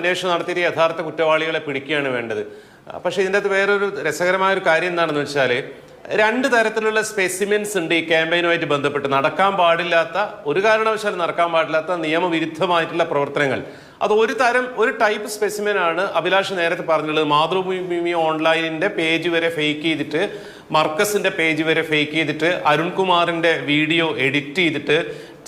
അന്വേഷണം നടത്തിയിട്ട് യഥാർത്ഥ കുറ്റവാളികളെ പിടിക്കുകയാണ് വേണ്ടത്. പക്ഷേ ഇതിന്റെ അകത്ത് വേറൊരു രസകരമായ ഒരു കാര്യം എന്താണെന്ന് വെച്ചാൽ രണ്ട് തരത്തിലുള്ള സ്പെസിമെൻസ് ഉണ്ട് ഈ ക്യാമ്പയിനുമായിട്ട് ബന്ധപ്പെട്ട്. നടക്കാൻ പാടില്ലാത്ത ഒരു കാരണവശാലും നടക്കാൻ പാടില്ലാത്ത നിയമവിരുദ്ധമായിട്ടുള്ള പ്രവർത്തനങ്ങൾ. അത് ഒരു തരം ഒരു ടൈപ്പ് സ്പെസിമെൻ ആണ് അഭിലാഷ് നേരത്തെ പറഞ്ഞിട്ടുള്ളത്. മാതൃഭൂമി ഓൺലൈനിന്റെ പേജ് വരെ ഫേക്ക് ചെയ്തിട്ട് മർക്കസിന്റെ പേജ് വരെ ഫേക്ക് ചെയ്തിട്ട് അരുൺകുമാറിന്റെ വീഡിയോ എഡിറ്റ് ചെയ്തിട്ട്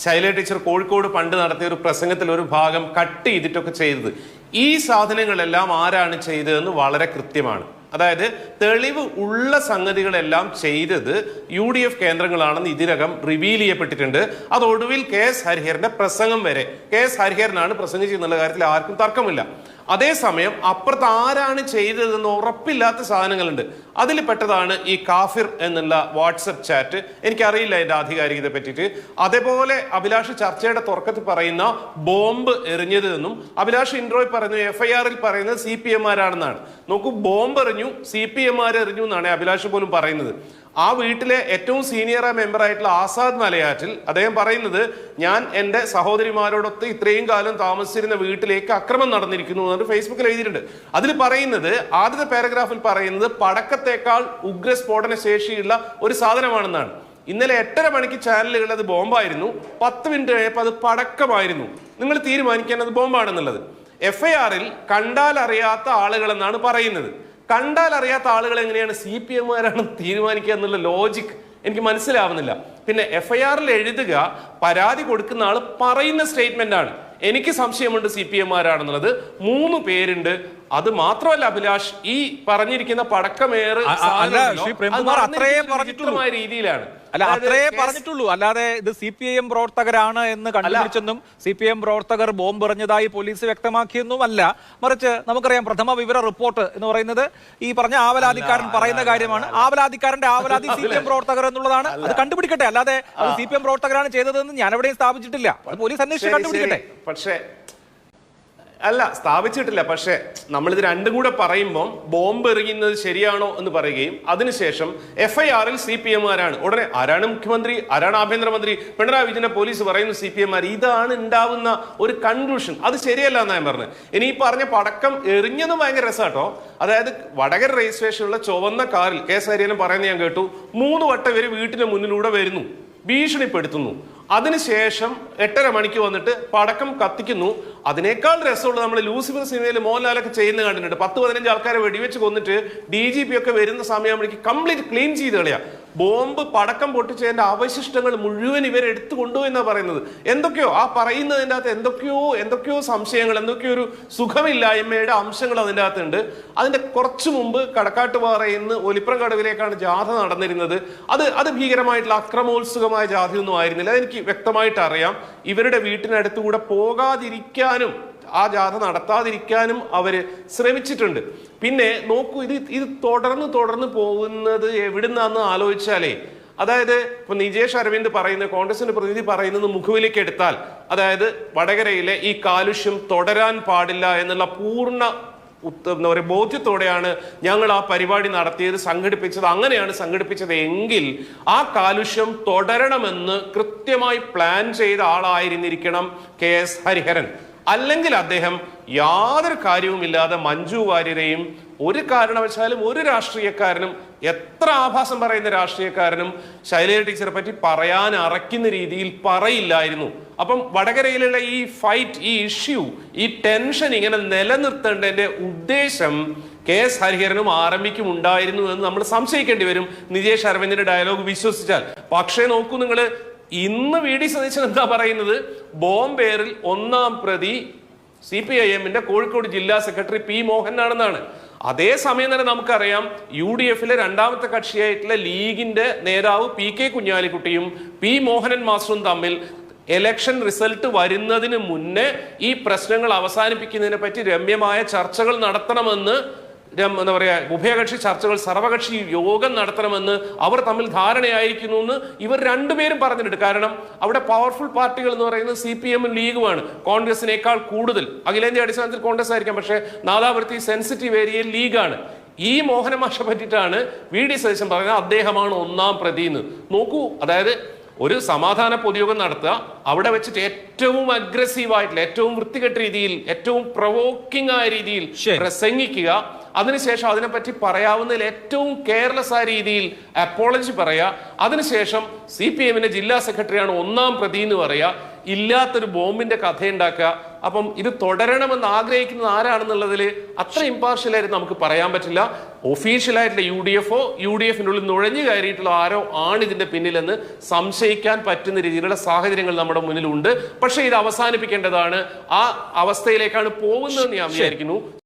ശൈല ടീച്ചർ കോഴിക്കോട് പണ്ട് നടത്തിയ ഒരു പ്രസംഗത്തിൽ ഒരു ഭാഗം കട്ട് ചെയ്തിട്ടൊക്കെ ചെയ്തത്. ഈ സാധനങ്ങളെല്ലാം ആരാണ് ചെയ്തതെന്ന് വളരെ കൃത്യമാണ്. അതായത് തെളിവ് ഉള്ള സംഗതികളെല്ലാം ചെയ്തത് യു ഡി എഫ് കേന്ദ്രങ്ങളാണെന്ന് ഇതിനകം റിവീൽ ചെയ്യപ്പെട്ടിട്ടുണ്ട്. അത് ഒടുവിൽ കെ എസ് ഹരിഹരന്റെ പ്രസംഗം വരെ. കെ എസ് ഹരിഹരനാണ് പ്രസംഗിച്ചെന്നുള്ള കാര്യത്തിൽ ആർക്കും തർക്കമില്ല. അതേസമയം അപ്പുറത്ത് ആരാണ് ചെയ്തതെന്ന് ഉറപ്പില്ലാത്ത സാധനങ്ങളുണ്ട്. അതിൽ പെട്ടതാണ് ഈ കാഫിർ എന്നുള്ള വാട്സപ്പ് ചാറ്റ്. എനിക്കറിയില്ല അതിന്റെ ആധികാരികതയെ പറ്റിയിട്ട്. അതേപോലെ അഭിലാഷ് ചർച്ചയുടെ തുറക്കത്തിൽ പറയുന്ന ബോംബ് എറിഞ്ഞത് എന്നും അഭിലാഷ് ഇൻട്രോയിൽ പറയുന്നു എഫ് ഐ ആറിൽ പറയുന്നത് സി പി എം ആരാണെന്നാണ്. നോക്കൂ ബോംബ് എറിഞ്ഞു സി പി എം എന്നാണ് അഭിലാഷ് പോലും പറയുന്നത്. ആ വീട്ടിലെ ഏറ്റവും സീനിയർ മെമ്പറായിട്ടുള്ള ആസാദ് മലയാറ്റിൽ അദ്ദേഹം പറയുന്നത് ഞാൻ എന്റെ സഹോദരിമാരോടൊത്ത് ഇത്രയും കാലം താമസിച്ചിരുന്ന വീട്ടിലേക്ക് അക്രമം നടന്നിരിക്കുന്നു എന്നിട്ട് ഫേസ്ബുക്കിൽ എഴുതിയിട്ടുണ്ട്. അതിൽ പറയുന്നത് ആദ്യത്തെ പാരഗ്രാഫിൽ പറയുന്നത് പടക്കത്തേക്കാൾ ഉഗ്രസ്ഫോടന ശേഷിയുള്ള ഒരു സാധനമാണെന്നാണ്. ഇന്നലെ എട്ടര മണിക്ക് ചാനലുകളിൽ അത് ബോംബായിരുന്നു. പത്ത് മിനിറ്റ് കഴിഞ്ഞപ്പോൾ അത് പടക്കമായിരുന്നു. നിങ്ങൾ തീരുമാനിക്കാൻ അത് ബോംബാണെന്നുള്ളത്. എഫ് ഐ ആറിൽ കണ്ടാൽ അറിയാത്ത ആളുകളെന്നാണ് പറയുന്നത്. കണ്ടാൽ അറിയാത്ത ആളുകൾ എങ്ങനെയാണ് സി പി എമ്മുകാരാണ് തീരുമാനിക്കുക എന്നുള്ള ലോജിക് എനിക്ക് മനസ്സിലാവുന്നില്ല. പിന്നെ എഫ് ഐ ആറിൽ എഴുതുക പരാതി കൊടുക്കുന്ന ആൾ പറയുന്ന സ്റ്റേറ്റ്മെന്റ് ആണ്. എനിക്ക് സംശയമുണ്ട് സി പി എമ്മുകാരാണെന്നുള്ളത്. മൂന്ന് പേരുണ്ട്. അത് മാത്രമല്ല അഭിലാഷ് ഈ പറഞ്ഞിരിക്കുന്ന പടക്കമേറ് രീതിയിലാണ്. അല്ല അത്രേ പറഞ്ഞിട്ടുള്ളൂ. അല്ലാതെ ഇത് സി പി ഐ എം പ്രവർത്തകരാണ് എന്ന് കണ്ടുപിടിച്ചെന്നും സി പി എം പ്രവർത്തകർ ബോംബ് എറിഞ്ഞതായി പോലീസ് വ്യക്തമാക്കിയെന്നും അല്ല മറിച്ച് നമുക്കറിയാം പ്രഥമ വിവര റിപ്പോർട്ട് എന്ന് പറയുന്നത് ഈ പറഞ്ഞ ആവലാതിക്കാരൻ പറയുന്ന കാര്യമാണ്. ആവലാതിക്കാരന്റെ ആവലാതി സി പി എം പ്രവർത്തകർ എന്നുള്ളതാണ്. അത് കണ്ടുപിടിക്കട്ടെ. അല്ലാതെ അത് സി പി എം പ്രവർത്തകരാണ് ചെയ്തതെന്ന് ഞാൻ എവിടെയും സ്ഥാപിച്ചിട്ടില്ല പോലീസ് അന്വേഷിച്ച് കണ്ടുപിടിക്കട്ടെ. പക്ഷേ അല്ല സ്ഥാപിച്ചിട്ടില്ല. പക്ഷേ നമ്മളിത് രണ്ടും കൂടെ പറയുമ്പോൾ ബോംബ് എറിയുന്നത് ശരിയാണോ എന്ന് പറയുകയും അതിനുശേഷം എഫ് ഐ ആറിൽ സി പി എമ്മുകാരാണ് ഉടനെ ആരാണ് മുഖ്യമന്ത്രി? ആരാണ് ആഭ്യന്തരമന്ത്രി? പിണറായി വിജയനെ പോലീസ് പറയുന്ന സി പി എമ്മാർ ഇതാണ് ഉണ്ടാവുന്ന ഒരു കൺക്ലൂഷൻ അത് ശരിയല്ല എന്നാ ഞാൻ പറഞ്ഞത് ഇനി ഈ പറഞ്ഞ പടക്കം എറിഞ്ഞതും ഭയങ്കര രസമാട്ടോ അതായത് വടകര രജിസ്ട്രേഷനുള്ള ചുവന്ന കാറിൽ കെ എസ് ഹരിയനും പറയുന്നത് ഞാൻ കേട്ടു മൂന്ന് വട്ടം ഇവർ വീട്ടിന് മുന്നിലൂടെ വരുന്നു. ഭീഷണിപ്പെടുത്തുന്നു. അതിനുശേഷം എട്ടര മണിക്ക് വന്നിട്ട് പടക്കം കത്തിക്കുന്നു. അതിനേക്കാൾ രസമുള്ള നമ്മൾ ലൂസിഫർ സിനിമയിൽ മോഹൻലാലൊക്കെ ചെയ്യുന്ന കണ്ടിട്ടുണ്ട്. പത്ത് പതിനഞ്ച് ആൾക്കാരെ വെടിവെച്ച് കൊന്നിട്ട് ഡി ജി പി ഒക്കെ വരുന്ന സമയമാകുമ്പോഴേക്ക് കംപ്ലീറ്റ് ക്ലീൻ ചെയ്ത് കളയാ. ബോംബ് പടക്കം പൊട്ടിച്ചതിന്റെ അവശിഷ്ടങ്ങൾ മുഴുവൻ ഇവരെടുത്തു എടുത്തു കൊണ്ടുപോയി എന്നാ പറയുന്നത്. എന്തൊക്കെയോ ആ പറയുന്നതിന്റെ അകത്ത് എന്തൊക്കെയോ എന്തൊക്കെയോ സംശയങ്ങൾ എന്തൊക്കെയോ ഒരു സുഖമില്ലായ്മയുടെ അംശങ്ങൾ അതിന്റെ അകത്തുണ്ട്. അതിന്റെ കുറച്ച് മുമ്പ് കടക്കാട്ടുപാറയിൽ നിന്ന് ഒലിപ്രം കടവിലേക്കാണ് ജാഥ നടന്നിരുന്നത്. അത് അത് ഭീകരമായിട്ടുള്ള അക്രമോത്സുകമായ ജാഥയൊന്നും ആയിരുന്നില്ല. അതെനിക്ക് വ്യക്തമായിട്ട് അറിയാം. ഇവരുടെ വീട്ടിനടുത്തുകൂടെ പോകാതിരിക്കാനും ആ ജാഥ നടത്താതിരിക്കാനും അവർ ശ്രമിച്ചിട്ടുണ്ട്. പിന്നെ നോക്കൂ ഇത് ഇത് തുടർന്ന് തുടർന്ന് പോകുന്നത് എവിടുന്നാന്ന് ആലോചിച്ചാലേ അതായത് ഇപ്പൊ നിജേഷ് അരവിന്ദ് പറയുന്ന കോൺഗ്രസിന്റെ പ്രതിനിധി പറയുന്നത് മുഖവിലേക്ക് എടുത്താൽ അതായത് വടകരയിലെ ഈ കാലുഷ്യം തുടരാൻ പാടില്ല എന്നുള്ള പൂർണ എന്താ പറയുക ബോധ്യത്തോടെയാണ് ഞങ്ങൾ ആ പരിപാടി നടത്തിയത് സംഘടിപ്പിച്ചത് അങ്ങനെയാണ് സംഘടിപ്പിച്ചത് എങ്കിൽ ആ കാലുഷ്യം തുടരണമെന്ന് കൃത്യമായി പ്ലാൻ ചെയ്ത ആളായിരുന്നിരിക്കണം കെ എസ് ഹരിഹരൻ. അല്ലെങ്കിൽ അദ്ദേഹം യാതൊരു കാര്യവുമില്ലാതെ മഞ്ജു വാര്യരെയും ഒരു കാരണവശാലും ഒരു രാഷ്ട്രീയക്കാരനും എത്ര ആഭാസം പറയുന്ന രാഷ്ട്രീയക്കാരനും ശൈലജ ടീച്ചറെ പറ്റി പറയാൻ അറയ്ക്കുന്ന രീതിയിൽ പറയില്ലായിരുന്നു. അപ്പം വടകരയിലുള്ള ഈ ഫൈറ്റ് ഈ ഇഷ്യൂ ഈ ടെൻഷൻ ഇങ്ങനെ നിലനിർത്തേണ്ടതിന്റെ ഉദ്ദേശം കെ എസ് ഹരിഹരനും ആരംഭിക്കും ഉണ്ടായിരുന്നു എന്ന് നമ്മൾ സംശയിക്കേണ്ടി വരും. നിജേഷ് അരവിന്ദിന്റെ ഡയലോഗ് വിശ്വസിച്ചാൽ. പക്ഷേ നോക്കൂ നിങ്ങൾ ഇന്ന് വി ഡി സതീശൻ എന്താ പറയുന്നത്? ബോംബേറിൽ ഒന്നാം പ്രതി സി പി ഐ എമ്മിന്റെ കോഴിക്കോട് ജില്ലാ സെക്രട്ടറി പി മോഹനാണെന്നാണ്. അതേസമയം തന്നെ നമുക്കറിയാം യു ഡി എഫിലെ രണ്ടാമത്തെ കക്ഷിയായിട്ടുള്ള ലീഗിന്റെ നേതാവ് പി കെ കുഞ്ഞാലിക്കുട്ടിയും പി മോഹനൻ മാസ്റ്ററും തമ്മിൽ എലക്ഷൻ റിസൾട്ട് വരുന്നതിന് മുന്നേ ഈ പ്രശ്നങ്ങൾ അവസാനിപ്പിക്കുന്നതിനെ പറ്റി രമ്യമായ ചർച്ചകൾ നടത്തണമെന്ന് എന്താ പറയുക ഉഭയകക്ഷി ചർച്ചകൾ സർവകക്ഷി യോഗം നടത്തണമെന്ന് അവർ തമ്മിൽ ധാരണയായിരിക്കുന്നു എന്ന് ഇവർ രണ്ടുപേരും പറഞ്ഞിട്ടുണ്ട്. കാരണം അവിടെ പവർഫുൾ പാർട്ടികൾ എന്ന് പറയുന്നത് സി പി എമ്മും ലീഗുമാണ്. കോൺഗ്രസിനേക്കാൾ കൂടുതൽ. അഖിലേന്ത്യാ അടിസ്ഥാനത്തിൽ കോൺഗ്രസ് ആയിരിക്കാം. പക്ഷേ നാദാപുരത്തി സെൻസിറ്റീവ് ഏരിയയിൽ ലീഗാണ്. ഈ മോഹനമാഷ പറ്റിയിട്ടാണ് വി ഡി സതീശൻ പറയുന്നത് അദ്ദേഹമാണ് ഒന്നാം പ്രതി എന്ന്. നോക്കൂ അതായത് ഒരു സമാധാന പൊതുയോഗം നടത്തുക. അവിടെ വെച്ചിട്ട് ഏറ്റവും അഗ്രസീവ് ആയിട്ടുള്ള ഏറ്റവും വൃത്തികെട്ട രീതിയിൽ ഏറ്റവും പ്രവോക്കിംഗ് ആയ രീതിയിൽ. പ്രസംഗിക്കുക. അതിനുശേഷം അതിനെപ്പറ്റി പറയാവുന്നതിൽ ഏറ്റവും കെയർലെസ് ആയ രീതിയിൽ അപ്പോളജി പറയുക. അതിനുശേഷം സി പി എമ്മിന്റെ ജില്ലാ സെക്രട്ടറിയാണ് ഒന്നാം പ്രതി എന്ന് പറയുക. ഇല്ലാത്തൊരു ബോംബിന്റെ കഥയുണ്ടാക്കുക. അപ്പം ഇത് തുടരണമെന്ന് ആഗ്രഹിക്കുന്നത് ആരാണെന്നുള്ളതിൽ അത്ര ഇമ്പാർഷ്യലായിട്ട് നമുക്ക് പറയാൻ പറ്റില്ല. ഒഫീഷ്യലായിട്ടുള്ള യു ഡി എഫോ യു ഡി എഫിന്റെ ഉള്ളിൽ നുഴഞ്ഞു കയറിയിട്ടുള്ള ആരോ ആണ് ഇതിന്റെ പിന്നിലെന്ന് സംശയിക്കാൻ പറ്റുന്ന രീതിയിലുള്ള സാഹചര്യങ്ങൾ നമ്മുടെ മുന്നിലുണ്ട്. പക്ഷേ ഇത് അവസാനിപ്പിക്കേണ്ടതാണ്. ആ അവസ്ഥയിലേക്കാണ് പോകുന്നതെന്ന് ഞാൻ വിചാരിക്കുന്നു.